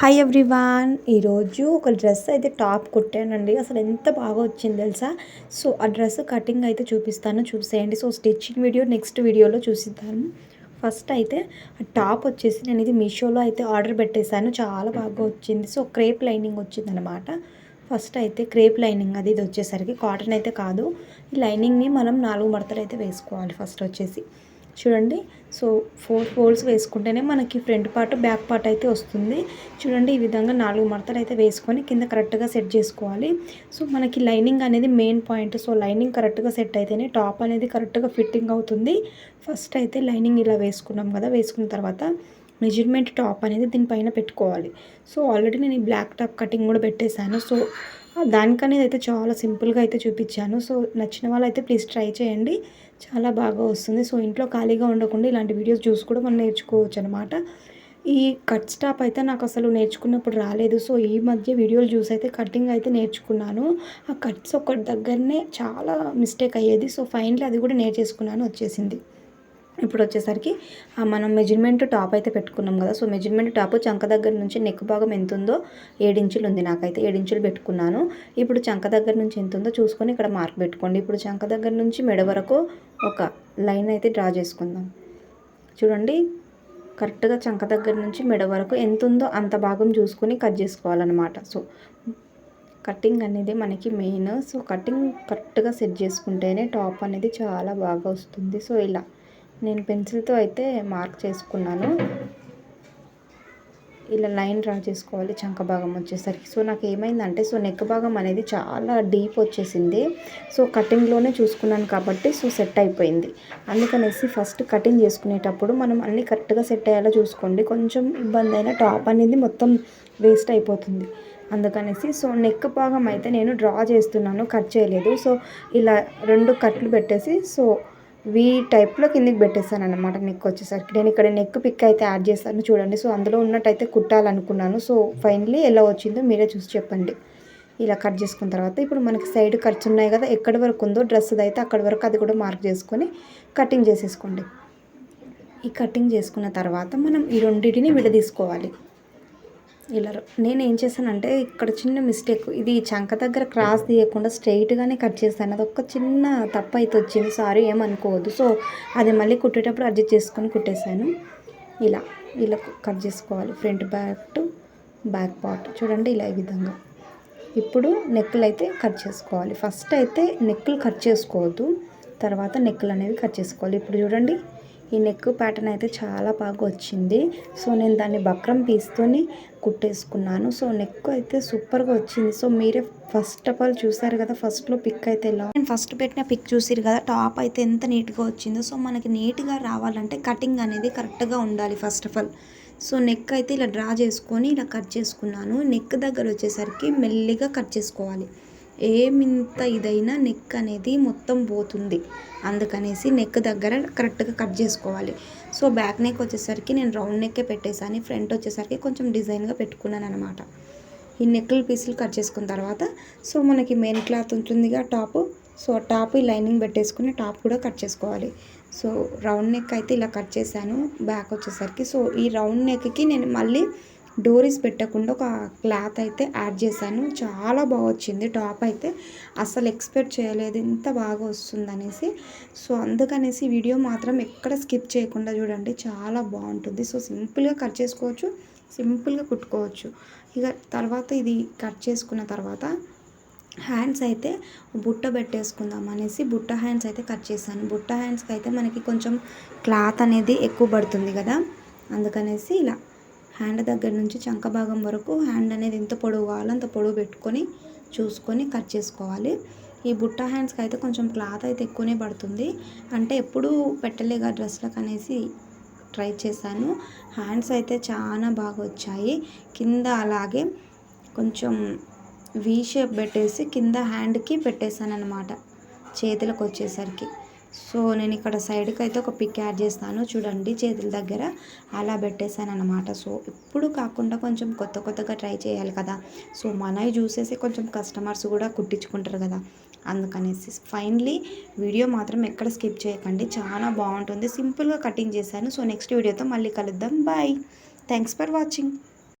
Hi everyone ఈరోజు ఒక dress అయితే టాప్ కుట్టానండి. అసలు ఎంత బాగా వచ్చింది తెలుసా? సో ఆ డ్రెస్ కటింగ్ అయితే చూపిస్తాను. చూసేయండి. సో స్టిచ్చింగ్ వీడియో నెక్స్ట్ వీడియోలో చూసిద్దాను ఫస్ట్ అయితే ఆ టాప్ వచ్చేసి నేను ఇది మీషోలో అయితే ఆర్డర్ పెట్టేశాను. చాలా బాగా వచ్చింది. సో క్రేప్ లైనింగ్ వచ్చింది అనమాట ఫస్ట్ అయితే క్రేప్ లైనింగ్ అది ఇది వచ్చేసరికి. కాటన్ అయితే కాదు. ఈ లైనింగ్ని మనం నాలుగు మడతలు అయితే వేసుకోవాలి ఫస్ట్ వచ్చేసి. చూడండి. సో ఫోర్ ఫోల్డ్స్ వేసుకుంటేనే మనకి ఫ్రంట్ పార్ట్ బ్యాక్ పార్ట్ అయితే వస్తుంది. చూడండి ఈ విధంగా నాలుగు మడతలు అయితే వేసుకొని కింద కరెక్ట్గా సెట్ చేసుకోవాలి. సో మనకి లైనింగ్ అనేది మెయిన్ పాయింట్ సో లైనింగ్ కరెక్ట్గా సెట్ అయితేనే టాప్ అనేది కరెక్ట్గా ఫిట్టింగ్ అవుతుంది. ఫస్ట్ అయితే లైనింగ్ ఇలా వేసుకున్నాం కదా వేసుకున్న తర్వాత మెజర్మెంట్ టాప్ అనేది దీనిపైన పెట్టుకోవాలి. సో ఆల్రెడీ నేను ఈ బ్లాక్ టాప్ కటింగ్ కూడా పెట్టేశాను. సో దానికనేది అయితే చాలా సింపుల్గా అయితే చూపించాను. సో నచ్చిన వాళ్ళు అయితే ప్లీజ్ ట్రై చేయండి. చాలా బాగా వస్తుంది. సో ఇంట్లో ఖాళీగా ఉండకుండా ఇలాంటి వీడియోస్ చూసి కూడా మనం నేర్చుకోవచ్చు అనమాట ఈ కట్ స్టాప్ అయితే నాకు అసలు నేర్చుకున్నప్పుడు రాలేదు. సో ఈ మధ్య వీడియోలు చూసి అయితే కటింగ్ అయితే నేర్చుకున్నాను. ఆ కట్స్ ఒకటి దగ్గరనే చాలా మిస్టేక్ అయ్యేది. సో ఫైనల్ అది కూడా నేర్చేసుకున్నాను వచ్చేసింది. ఇప్పుడు వచ్చేసరికి మనం మెజర్మెంట్ టాప్ అయితే పెట్టుకున్నాం కదా. సో మెజర్మెంట్ టాప్ చంక దగ్గర నుంచి నెక్ భాగం ఎంత ఉందో ఏడించులు ఉంది నాకైతే. ఏడించులు పెట్టుకున్నాను. ఇప్పుడు చంక దగ్గర నుంచి ఎంత ఉందో చూసుకొని ఇక్కడ మార్క్ పెట్టుకోండి. ఇప్పుడు చంక దగ్గర నుంచి మెడ వరకు ఒక లైన్ అయితే డ్రా చేసుకుందాం. చూడండి కరెక్ట్గా చంక దగ్గర నుంచి మెడ వరకు ఎంత ఉందో అంత భాగం చూసుకొని కట్ చేసుకోవాలన్నమాట. సో కటింగ్ అనేది మనకి మెయిన్ సో కటింగ్ కరెక్ట్గా సెట్ చేసుకుంటేనే టాప్ అనేది చాలా బాగా వస్తుంది. సో ఇలా. నేను పెన్సిల్తో అయితే మార్క్ చేసుకున్నాను. ఇలా లైన్ డ్రా చేసుకోవాలి చంక భాగం వచ్చేసరికి. సో నాకు ఏమైందంటే సో నెక్ భాగం అనేది చాలా డీప్ వచ్చేసింది. సో కటింగ్లోనే చూసుకున్నాను కాబట్టి సో సెట్ అయిపోయింది. అందుకనేసి ఫస్ట్ కటింగ్ చేసుకునేటప్పుడు మనం అన్నీ కరెక్ట్గా సెట్ అయ్యేలా చూసుకోండి. కొంచెం ఇబ్బంది అయినా టాప్ అనేది మొత్తం వేస్ట్ అయిపోతుంది. అందుకనేసి సో నెక్ భాగం అయితే నేను డ్రా చేస్తున్నాను కట్ చేయలేదు. సో ఇలా రెండు కట్లు పెట్టేసి సో వీ టైప్లో కిందికి పెట్టేస్తాను అనమాట నెక్ వచ్చేసరికి. నేను ఇక్కడ నెక్ పిక్ అయితే యాడ్ చేస్తాను చూడండి. సో అందులో ఉన్నట్టయితే కుట్టాలనుకున్నాను. సో ఫైనలీ ఎలా వచ్చిందో మీరే చూసి చెప్పండి. ఇలా కట్ చేసుకున్న తర్వాత ఇప్పుడు మనకి సైడ్ ఖర్చు ఉన్నాయి కదా ఎక్కడి వరకు ఉందో డ్రెస్ అయితే అక్కడి వరకు అది కూడా మార్క్ చేసుకొని కటింగ్ చేసేసుకోండి. ఈ కటింగ్ చేసుకున్న తర్వాత మనం ఈ రెండింటిని విడదీసుకోవాలి. ఇలా నేను ఏం చేశానంటే ఇక్కడ చిన్న మిస్టేక్. ఇది చంక దగ్గర క్రాస్ తీయకుండా స్ట్రైట్గానే కట్ చేస్తాను అది ఒక చిన్న తప్పు అయితే వచ్చింది. సారీ ఏమనుకోవద్దు. సో అది మళ్ళీ కుట్టేటప్పుడు అడ్జస్ట్ చేసుకొని కుట్టేశాను. ఇలా ఇలా కట్ చేసుకోవాలి. Front back to back part. చూడండి ఇలా ఈ విధంగా. ఇప్పుడు నెక్కులు అయితే కట్ చేసుకోవాలి. ఫస్ట్ అయితే నెక్కులు కట్ చేసుకోవద్దు. తర్వాత నెక్కులు అనేవి కట్ చేసుకోవాలి. ఇప్పుడు చూడండి. ఈ నెక్ ప్యాటర్న్ అయితే చాలా బాగా వచ్చింది. సో నేను దాన్ని బక్రం పీస్తోని కుట్టేసుకున్నాను. సో నెక్ అయితే సూపర్గా వచ్చింది. సో మీరే ఫస్ట్ ఆఫ్ ఆల్ చూసారు కదా ఫస్ట్లో పిక్ అయితే ఎలా నేను ఫస్ట్ పెట్టిన పిక్ చూసారు కదా టాప్ అయితే ఎంత నీట్గా వచ్చిందో. సో మనకి నీట్గా రావాలంటే కటింగ్ అనేది కరెక్ట్గా ఉండాలి first of all so neck అయితే ఇలా డ్రా చేసుకొని ఇలా కట్ చేసుకున్నాను. నెక్ దగ్గర వచ్చేసరికి మెల్లిగా కట్ చేసుకోవాలి. ఏమింత ఇదైనా నెక్ అనేది మొత్తం పోతుంది. అందుకనేసి నెక్ దగ్గర కరెక్ట్గా కట్ చేసుకోవాలి. సో బ్యాక్ నెక్ వచ్చేసరికి నేను రౌండ్ నెక్కే పెట్టేసాను ఫ్రంట్ వచ్చేసరికి కొంచెం డిజైన్గా పెట్టుకున్నాను అనమాట ఈ నెక్లు పీసులు కట్ చేసుకున్న తర్వాత సో మనకి మెయిన్ క్లాత్ ఉంటుందిగా టాప్. సో టాప్ ఈ లైనింగ్ పెట్టేసుకుని టాప్ కూడా కట్ చేసుకోవాలి. సో రౌండ్ నెక్ అయితే ఇలా కట్ చేశాను. బ్యాక్ వచ్చేసరికి సో ఈ రౌండ్ నెక్కి నేను మళ్ళీ డోరీస్ పెట్టకుండా ఒక క్లాత్ అయితే యాడ్ చేశాను. చాలా బాగా వచ్చింది. టాప్ అయితే అసలు ఎక్స్పెక్ట్ చేయలేదు. ఇంత బాగా వస్తుందనేసి. సో అందుకనేసి వీడియో మాత్రం ఎక్కడ స్కిప్ చేయకుండా చూడండి. చాలా బాగుంటుంది. సో సింపుల్గా కట్ చేసుకోవచ్చు. సింపుల్గా కుట్టుకోవచ్చు. ఇక తర్వాత ఇది కట్ చేసుకున్న తర్వాత హ్యాండ్స్ అయితే బుట్ట పెట్టేసుకుందాం అనేసి బుట్ట హ్యాండ్స్ అయితే కట్ చేశాను. బుట్ట హ్యాండ్స్కి అయితే మనకి కొంచెం క్లాత్ అనేది ఎక్కువ పడుతుంది కదా. అందుకనేసి ఇలా హ్యాండ్ దగ్గర నుంచి చంక భాగం వరకు హ్యాండ్ అనేది ఎంత పొడవు కావాలో అంత పొడవు పెట్టుకొని చూసుకొని కట్ చేసుకోవాలి. ఈ బుట్ట హ్యాండ్స్కి అయితే కొంచెం క్లాత్ అయితే ఎక్కువనే పడుతుంది. అంటే ఎప్పుడూ పెట్టలేగా డ్రెస్లకు అనేసి ట్రై చేశాను. హ్యాండ్స్ అయితే చాలా బాగా వచ్చాయి. కింద అలాగే కొంచెం వీ షేప్ పెట్టేసి కింద హ్యాండ్కి పెట్టేశాను అనమాట చేతులకు వచ్చేసరికి. సో నేను ఇక్కడ సైడ్కి అయితే ఒక పిక్ యాడ్ చేస్తాను. చూడండి చేతుల దగ్గర అలా పెట్టేశాను అనమాట సో ఇప్పుడు కాకుండా కొంచెం కొత్త కొత్తగా ట్రై చేయాలి కదా. సో మనవి చూసేసి కొంచెం కస్టమర్స్ కూడా కుట్టించుకుంటారు కదా. అందుకనేసి ఫైనలీ వీడియో మాత్రం ఎక్కడ స్కిప్ చేయకండి. చాలా బాగుంటుంది. సింపుల్గా కటింగ్ చేశాను. సో నెక్స్ట్ వీడియోతో మళ్ళీ కలుద్దాం. బాయ్. Thanks for watching.